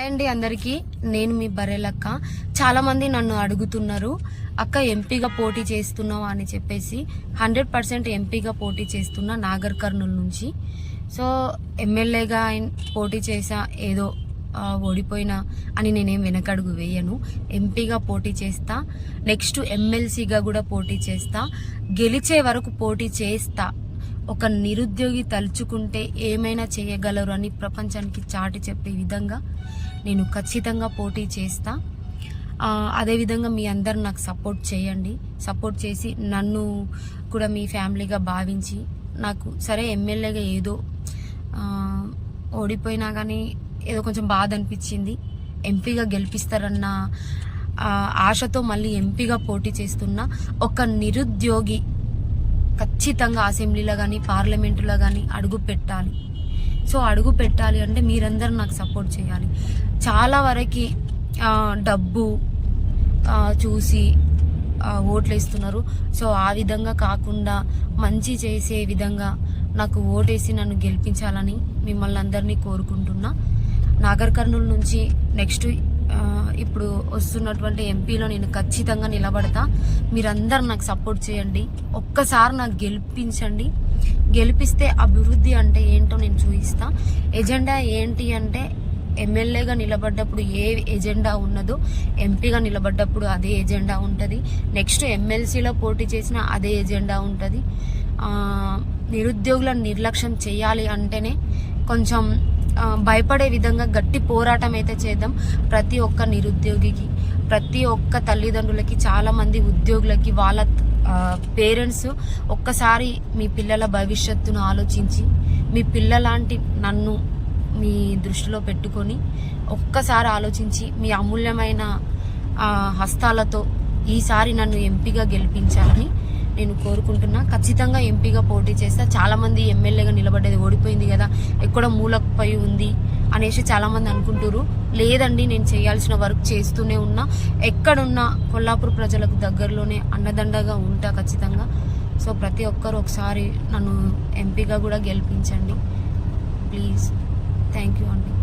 అండి అందరికీ. నేను మీ బర్రెలక్క. చాలా మంది నన్ను అడుగుతున్నారు అక్క ఎంపీగా పోటీ చేస్తున్నావా? అని చెప్పేసి. హండ్రెడ్ పర్సెంట్ ఎంపీగా పోటీ చేస్తున్న నాగర్ కర్నూలు నుంచి. సో ఎమ్మెల్యేగా పోటీ చేసా ఏదో ఓడిపోయినా అని నేనేం వెనకడుగు వేయను. ఎంపీగా పోటీ చేస్తా నెక్స్ట్ ఎమ్మెల్సీగా కూడా పోటీ చేస్తా గెలిచే వరకు పోటీ చేస్తా ఒక నిరుద్యోగి తలుచుకుంటే ఏమైనా చేయగలరు అని ప్రపంచానికి చాటి చెప్పే విధంగా నేను ఖచ్చితంగా పోటీ చేస్తా. అదేవిధంగా మీ అందరు నాకు సపోర్ట్ చేయండి. సపోర్ట్ చేసి నన్ను కూడా మీ ఫ్యామిలీగా భావించి నాకు సరే ఎమ్మెల్యేగా ఏదో ఓడిపోయినా కానీ ఏదో కొంచెం బాధ అనిపించింది. ఎంపీగా గెలిపిస్తారన్న ఆశతో మళ్ళీ ఎంపీగా పోటీ చేస్తున్న ఒక నిరుద్యోగి ఖచ్చితంగా అసెంబ్లీలో కానీ పార్లమెంటులో కానీ అడుగు పెట్టాలి. సో అడుగు పెట్టాలి అంటే మీరందరూ నాకు సపోర్ట్ చేయాలి. చాలా వరకు డబ్బు చూసి ఓట్లు వేస్తున్నారు సో ఆ విధంగా కాకుండా మంచి చేసే విధంగా నాకు ఓటేసి నన్ను గెలిపించాలని మిమ్మల్ని అందరినీ కోరుకుంటున్నా. నాగర్ కర్నూలు నుంచి నెక్స్ట్ ఇప్పుడు వస్తున్నటువంటి ఎంపీలో నేను ఖచ్చితంగా నిలబడతా. మీరందరూ నాకు సపోర్ట్ చేయండి. ఒక్కసారి నాకు గెలిపించండి. గెలిపిస్తే అభివృద్ధి అంటే ఏంటో నేను చూపిస్తా. ఎజెండా ఏంటి అంటే ఎమ్మెల్యేగా నిలబడ్డప్పుడు ఏ ఎజెండా ఉన్నదో ఎంపీగా నిలబడ్డప్పుడు అదే ఎజెండా ఉంటుంది. నెక్స్ట్ ఎమ్మెల్సీలో పోటీ చేసిన అదే ఎజెండా ఉంటుంది. నిరుద్యోగులను నిర్లక్ష్యం చేయాలి అంటేనే కొంచెం భయపడే విధంగా గట్టి పోరాటం అయితే చేద్దాం. ప్రతి ఒక్క నిరుద్యోగికి ప్రతి ఒక్క తల్లిదండ్రులకి చాలా మంది ఉద్యోగులకి వాళ్ళ పేరెంట్స్ ఒక్కసారి మీ పిల్లల భవిష్యత్తును ఆలోచించి మీ పిల్లలాంటి నన్ను మీ దృష్టిలో పెట్టుకొని ఒక్కసారి ఆలోచించి మీ అమూల్యమైన హస్తాలతో ఈసారి నన్ను ఎంపీగా గెలిపించాలని నేను కోరుకుంటున్నా. ఖచ్చితంగా ఎంపీగా పోటీ చేస్తా. చాలా మంది ఎమ్మెల్యేగా నిలబడ్డది ఓడిపోయింది కదా ఎక్కడ మూలపై ఉంది అనేసి చాలా మంది అనుకుంటారు లేదండి నేను చేయాల్సిన వర్క్ చేస్తూనే ఉన్నా. ఎక్కడున్నా కొల్లాపూర్ ప్రజలకు దగ్గరలోనే అన్నదండగా ఉంటా ఖచ్చితంగా. సో ప్రతి ఒక్కరు ఒకసారి నన్ను ఎంపీగా కూడా గెలిపించండి. ప్లీజ్. థ్యాంక్ యూ అండి.